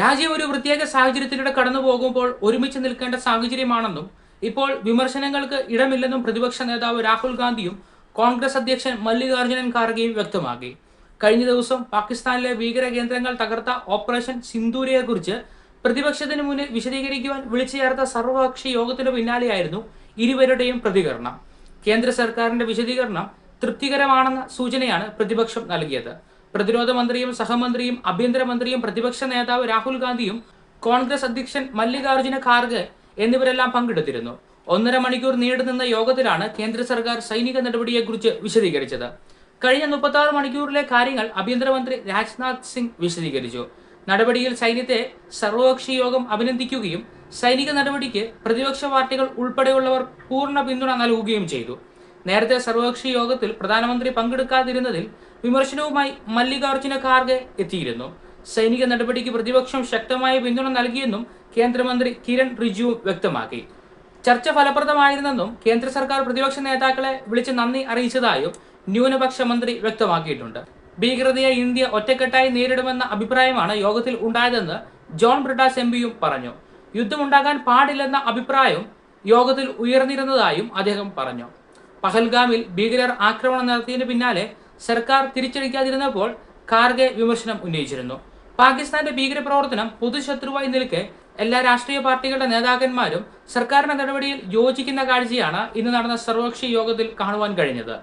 രാജ്യം ഒരു പ്രത്യേക സാഹചര്യത്തിലൂടെ കടന്നു പോകുമ്പോൾ ഒരുമിച്ച് നിൽക്കേണ്ട സാഹചര്യമാണെന്നും ഇപ്പോൾ വിമർശനങ്ങൾക്ക് ഇടമില്ലെന്നും പ്രതിപക്ഷ നേതാവ് രാഹുൽ ഗാന്ധിയും കോൺഗ്രസ് അധ്യക്ഷൻ മല്ലികാർജുനൻ ഖാർഗെയും വ്യക്തമാക്കി. കഴിഞ്ഞ ദിവസം പാകിസ്ഥാനിലെ ഭീകര കേന്ദ്രങ്ങൾ തകർത്ത ഓപ്പറേഷൻ സിന്ദൂരിയെക്കുറിച്ച് പ്രതിപക്ഷത്തിന് മുന്നിൽ വിശദീകരിക്കുവാൻ വിളിച്ചു ചേർത്ത സർവകക്ഷി യോഗത്തിന് പിന്നാലെയായിരുന്നു ഇരുവരുടെയും പ്രതികരണം. കേന്ദ്ര സർക്കാരിന്റെ വിശദീകരണം തൃപ്തികരമാണെന്ന സൂചനയാണ് പ്രതിപക്ഷം നൽകിയത്. പ്രതിരോധ മന്ത്രിയും സഹമന്ത്രിയും ആഭ്യന്തരമന്ത്രിയും പ്രതിപക്ഷ നേതാവ് രാഹുൽ ഗാന്ധിയും കോൺഗ്രസ് അധ്യക്ഷൻ മല്ലികാർജുന ഖാർഗെ എന്നിവരെല്ലാം പങ്കെടുത്തിരുന്നു. ഒന്നര മണിക്കൂർ നീണ്ടുനിന്ന യോഗത്തിലാണ് കേന്ദ്ര സർക്കാർ സൈനിക നടപടിയെക്കുറിച്ച് വിശദീകരിച്ചത്. കഴിഞ്ഞ മുപ്പത്തി ആറ് മണിക്കൂറിലെ കാര്യങ്ങൾ ആഭ്യന്തരമന്ത്രി രാജ്നാഥ് സിംഗ് വിശദീകരിച്ചു. നടപടിയിൽ സൈന്യത്തെ സർവകക്ഷി യോഗം അഭിനന്ദിക്കുകയും സൈനിക നടപടിക്ക് പ്രതിപക്ഷ പാർട്ടികൾ ഉൾപ്പെടെയുള്ളവർ പൂർണ പിന്തുണ നൽകുകയും ചെയ്തു. നേരത്തെ സർവകക്ഷി യോഗത്തിൽ പ്രധാനമന്ത്രി പങ്കെടുക്കാതിരുന്നതിൽ വിമർശനവുമായി മല്ലികാർജുന ഖാർഗെ എത്തിയിരുന്നു. സൈനിക നടപടിക്ക് പ്രതിപക്ഷം ശക്തമായ പിന്തുണ നൽകിയെന്നും കേന്ദ്രമന്ത്രി കിരൺ റിജു വ്യക്തമാക്കി. ചർച്ച ഫലപ്രദമായിരുന്നെന്നും കേന്ദ്ര സർക്കാർ പ്രതിപക്ഷ നേതാക്കളെ വിളിച്ച് നന്ദി അറിയിച്ചതായും ന്യൂനപക്ഷ മന്ത്രി വ്യക്തമാക്കിയിട്ടുണ്ട്. ഭീകരതയെ ഇന്ത്യ ഒറ്റക്കെട്ടായി നേരിടുമെന്ന അഭിപ്രായമാണ് യോഗത്തിൽ ഉണ്ടായതെന്ന് ജോൺ ബ്രിട്ടാസ് എം പിയും പറഞ്ഞു. യുദ്ധമുണ്ടാകാൻ പാടില്ലെന്ന അഭിപ്രായം യോഗത്തിൽ ഉയർന്നിരുന്നതായും അദ്ദേഹം പറഞ്ഞു. പഹൽഗാമിൽ ഭീകരർ ആക്രമണം നടത്തിയതിന് പിന്നാലെ സർക്കാർ തിരിച്ചടിക്കാതിരുന്നപ്പോൾ കാർഗെ വിമർശനം ഉന്നയിച്ചിരുന്നു. പാകിസ്ഥാന്റെ ഭീകരപ്രവർത്തനം പൊതുശത്രുവായി നിൽക്കെ എല്ലാ രാഷ്ട്രീയ പാർട്ടികളുടെ നേതാക്കന്മാരും സർക്കാരിന്റെ നടപടിയിൽ യോജിക്കുന്ന കാഴ്ചയാണ് ഇന്ന് നടന്ന സർവകക്ഷി യോഗത്തിൽ കാണുവാൻ കഴിഞ്ഞത്.